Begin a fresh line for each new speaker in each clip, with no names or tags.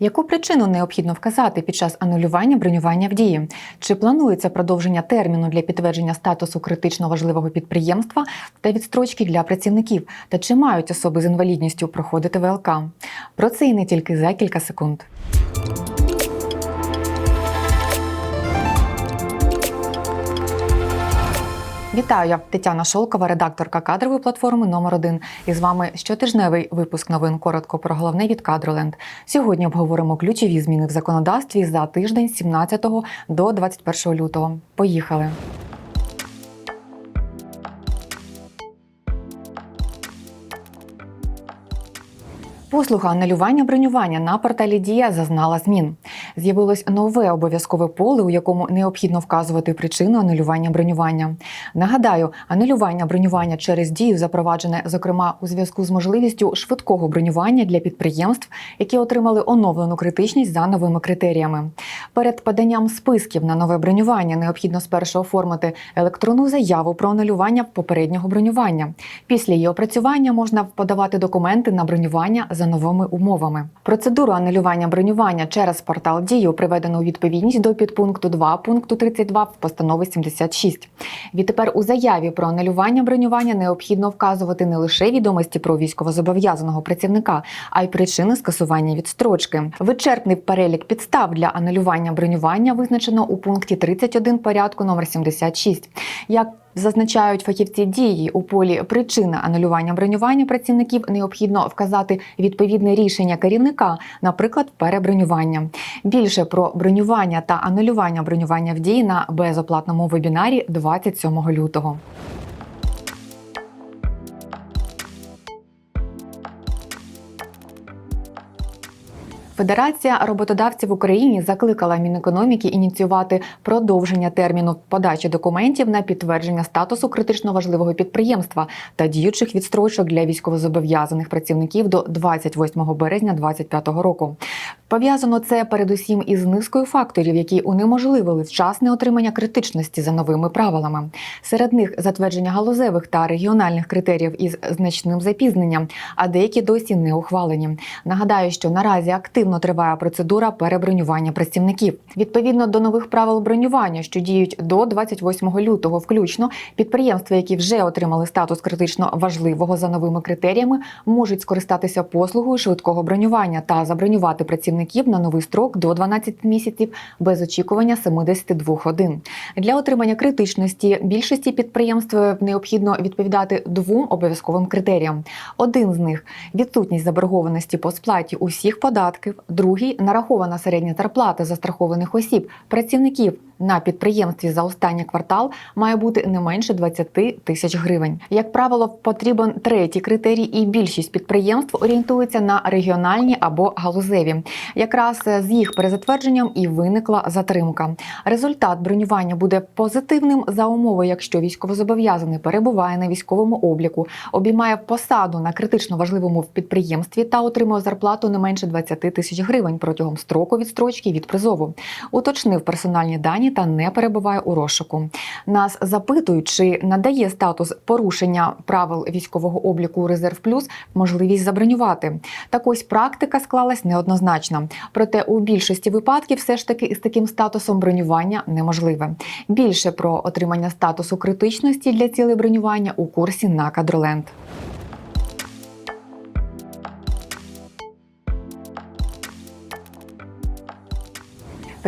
Яку причину необхідно вказати під час анулювання бронювання в дії? Чи планується продовження терміну для підтвердження статусу критично важливого підприємства та відстрочки для працівників? Та чи мають особи з інвалідністю проходити ВЛК? Про це і не тільки за кілька секунд. Вітаю, я Тетяна Шолкова, редакторка кадрової платформи номер 1 І з вами щотижневий випуск новин коротко про головне від Кадроленд. Сьогодні обговоримо ключові зміни в законодавстві за тиждень з 17 до 21 лютого. Поїхали. Послуга анулювання бронювання на порталі Дія зазнала змін. З'явилось нове обов'язкове поле, у якому необхідно вказувати причину анулювання бронювання. Нагадаю, анулювання бронювання через дію запроваджене, зокрема, у зв'язку з можливістю швидкого бронювання для підприємств, які отримали оновлену критичність за новими критеріями. Перед поданням списків на нове бронювання необхідно спершу оформити електронну заяву про анулювання попереднього бронювання. Після її опрацювання можна подавати документи на бронювання за новими умовами. Процедуру анулювання бронювання через портал Дію приведено у відповідність до підпункту 2 пункту 32 в постанови 76. Відтепер у заяві про анулювання бронювання необхідно вказувати не лише відомості про військовозобов'язаного працівника, а й причини скасування відстрочки. Вичерпний перелік підстав для анулювання бронювання визначено у пункті 31 порядку номер 76. Як Зазначають фахівці дії у полі причина анулювання бронювання працівників необхідно вказати відповідне рішення керівника, наприклад, перебронювання. Більше про бронювання та анулювання бронювання в дії на безоплатному вебінарі 27 лютого. Федерація роботодавців України закликала Мінекономіки ініціювати продовження терміну подачі документів на підтвердження статусу критично важливого підприємства та діючих відстрочок для військовозобов'язаних працівників до 28 березня 2025 року. Пов'язано це передусім із низкою факторів, які унеможливили вчасне отримання критичності за новими правилами. Серед них затвердження галузевих та регіональних критеріїв із значним запізненням, а деякі досі не ухвалені. Нагадаю, що наразі активно триває процедура перебронювання працівників. Відповідно до нових правил бронювання, що діють до 28 лютого, включно підприємства, які вже отримали статус критично важливого за новими критеріями, можуть скористатися послугою швидкого бронювання та забронювати працівників на новий строк до 12 місяців без очікування 72 годин. Для отримання критичності більшості підприємств необхідно відповідати двом обов'язковим критеріям. Один з них відсутність заборгованості по сплаті усіх податків, другий нарахована середня зарплата застрахованих осіб, працівників на підприємстві за останній квартал має бути не менше 20 тисяч гривень. Як правило, потрібен третій критерій, і більшість підприємств орієнтуються на регіональні або галузеві. Якраз з їх перезатвердженням і виникла затримка. Результат бронювання буде позитивним за умови, якщо військовозобов'язаний перебуває на військовому обліку, обіймає посаду на критично важливому підприємстві та отримує зарплату не менше 20 тисяч гривень протягом строку відстрочки від призову. Уточнив персональні дані та не перебуває у розшуку. Нас запитують, чи надає статус порушення правил військового обліку Резерв Плюс можливість забронювати. Так ось практика склалась неоднозначно. Проте у більшості випадків все ж таки із таким статусом бронювання неможливе. Більше про отримання статусу критичності для цілей бронювання у курсі на Кадроленд.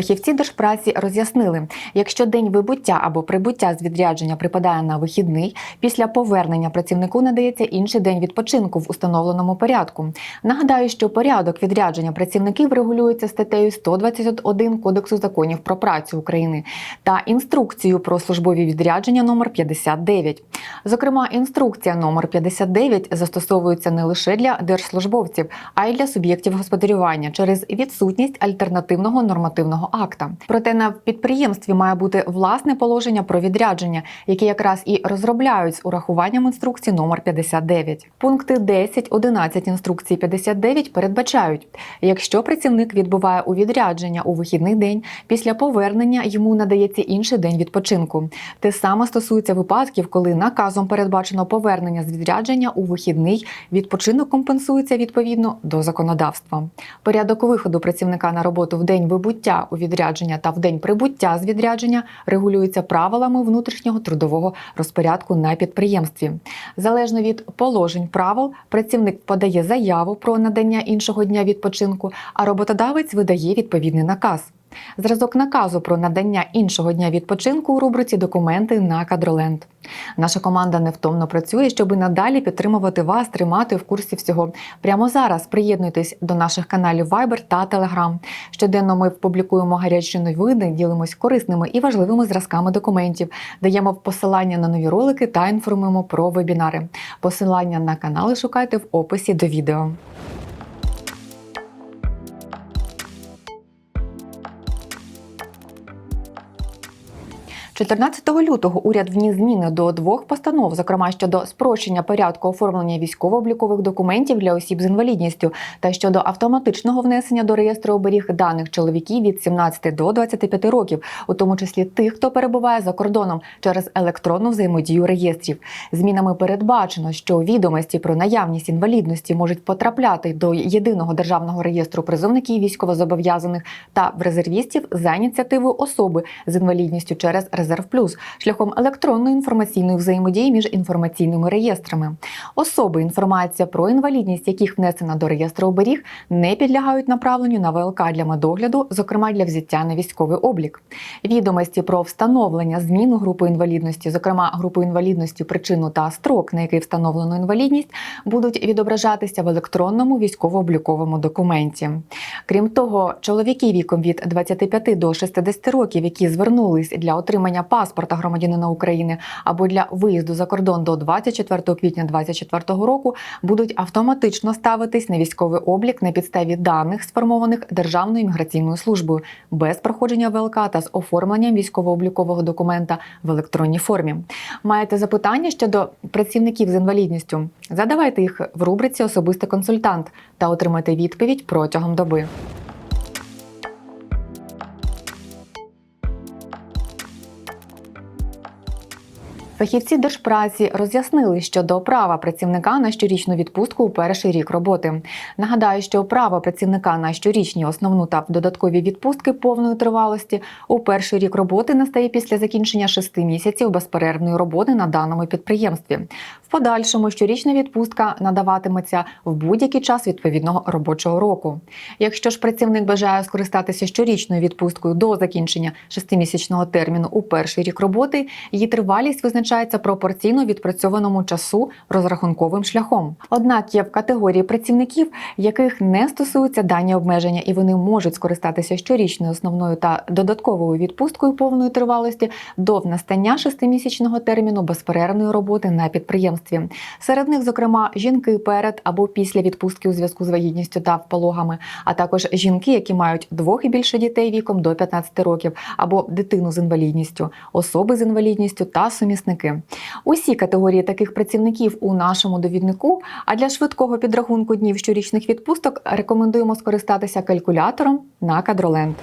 Фахівці держпраці роз'яснили, якщо день вибуття або прибуття з відрядження припадає на вихідний, після повернення працівнику надається інший день відпочинку в установленому порядку. Нагадаю, що порядок відрядження працівників регулюється статтею 121 Кодексу законів про працю України та інструкцією про службові відрядження номер 59. Зокрема, інструкція номер 59 застосовується не лише для держслужбовців, а й для суб'єктів господарювання через відсутність альтернативного нормативного акта. Проте на підприємстві має бути власне положення про відрядження, які якраз і розробляють з урахуванням інструкції номер 59. Пункти 10, 11 інструкції 59 передбачають, якщо працівник відбуває у відрядження у вихідний день, після повернення йому надається інший день відпочинку. Те саме стосується випадків, коли наказом передбачено повернення з відрядження у вихідний, відпочинок компенсується відповідно до законодавства. Порядок виходу працівника на роботу в день вибуття у відрядження та в день прибуття з відрядження регулюється правилами внутрішнього трудового розпорядку на підприємстві. Залежно від положень правил, працівник подає заяву про надання іншого дня відпочинку, а роботодавець видає відповідний наказ. Зразок наказу про надання іншого дня відпочинку у рубриці Документи на кадроленд. Наша команда невтомно працює, щоб надалі підтримувати вас, тримати в курсі всього. Прямо зараз приєднуйтесь до наших каналів Viber та Telegram. Щоденно ми публікуємо гарячі новини, ділимось корисними і важливими зразками документів, даємо посилання на нові ролики та інформуємо про вебінари. Посилання на канали шукайте в описі до відео. 14 лютого уряд вніс зміни до двох постанов, зокрема щодо спрощення порядку оформлення військово-облікових документів для осіб з інвалідністю та щодо автоматичного внесення до реєстру оберіг даних чоловіків від 17 до 25 років, у тому числі тих, хто перебуває за кордоном через електронну взаємодію реєстрів. Змінами передбачено, що відомості про наявність інвалідності можуть потрапляти до єдиного державного реєстру призовників військовозобов'язаних та в резервістів за ініціативою особи з інвалідністю через резерв плюс шляхом електронної інформаційної взаємодії між інформаційними реєстрами. Особи, інформація про інвалідність, яких внесена до реєстру оберіг, не підлягають направленню на ВЛК для медогляду, зокрема для взяття на військовий облік. Відомості про встановлення зміну групи інвалідності, зокрема групи інвалідності, причину та строк, на який встановлено інвалідність, будуть відображатися в електронному військово-обліковому документі. Крім того, чоловіки віком від 25 до 60 років, які звернулись для отримання паспорта громадянина України або для виїзду за кордон до 24 квітня 2024 року, будуть автоматично ставитись на військовий облік на підставі даних, сформованих Державною міграційною службою, без проходження ВЛК та з оформленням військово-облікового документа в електронній формі. Маєте запитання щодо працівників з інвалідністю? Задавайте їх в рубриці Особистий консультант та отримайте відповідь протягом доби. Фахівці держпраці роз'яснили щодо права працівника на щорічну відпустку у перший рік роботи. Нагадаю, що право працівника на щорічні основну та додаткові відпустки повної тривалості у перший рік роботи настає після закінчення шести місяців безперервної роботи на даному підприємстві. В подальшому щорічна відпустка надаватиметься в будь-який час відповідного робочого року. Якщо ж працівник бажає скористатися щорічною відпусткою до закінчення шестимісячного терміну у перший рік роботи, її тривалість визначається пропорційно відпрацьованому часу розрахунковим шляхом. Однак є в категорії працівників, яких не стосуються дані обмеження, і вони можуть скористатися щорічною основною та додатковою відпусткою повної тривалості до настання шестимісячного терміну безперервної роботи на підприємстві. Серед них, зокрема, жінки перед або після відпустки у зв'язку з вагітністю та пологами, а також жінки, які мають двох і більше дітей віком до 15 років, або дитину з інвалідністю, особи з інвалідністю та сумісники. Усі категорії таких працівників у нашому довіднику. А для швидкого підрахунку днів щорічних відпусток рекомендуємо скористатися калькулятором на кадроленд.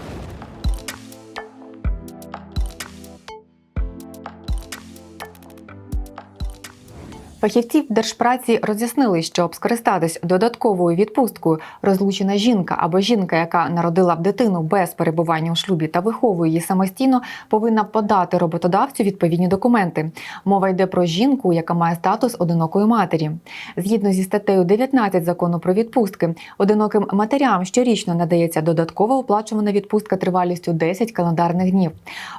Фахівці в держпраці роз'яснили, щоб скористатись додатковою відпусткою розлучена жінка або жінка, яка народила б дитину без перебування у шлюбі та виховує її самостійно, повинна подати роботодавцю відповідні документи. Мова йде про жінку, яка має статус одинокої матері. Згідно зі статтею 19 закону про відпустки, одиноким матерям щорічно надається додаткова оплачувана відпустка тривалістю 10 календарних днів.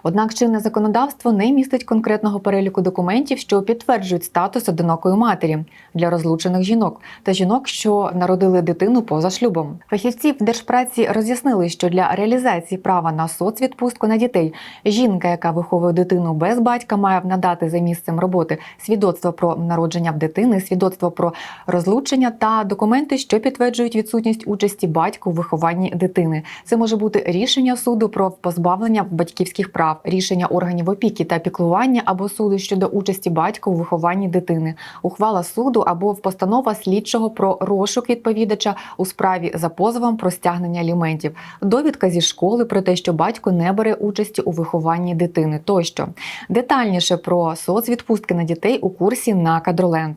Однак чинне законодавство не містить конкретного переліку документів, що підтверджують статус одинокої одинокої матері, для розлучених жінок та жінок, що народили дитину поза шлюбом. Фахівці в держпраці роз'яснили, що для реалізації права на соцвідпустку на дітей жінка, яка виховує дитину без батька, має надати за місцем роботи свідоцтво про народження в дитини, свідоцтво про розлучення та документи, що підтверджують відсутність участі батька у вихованні дитини. Це може бути рішення суду про позбавлення батьківських прав, рішення органів опіки та піклування або суду щодо участі батька у вихованні дитини, ухвала суду або постанова слідчого про розшук відповідача у справі за позовом про стягнення аліментів, довідка зі школи про те, що батько не бере участі у вихованні дитини тощо. Детальніше про соцвідпустки на дітей у курсі на Кадроленд.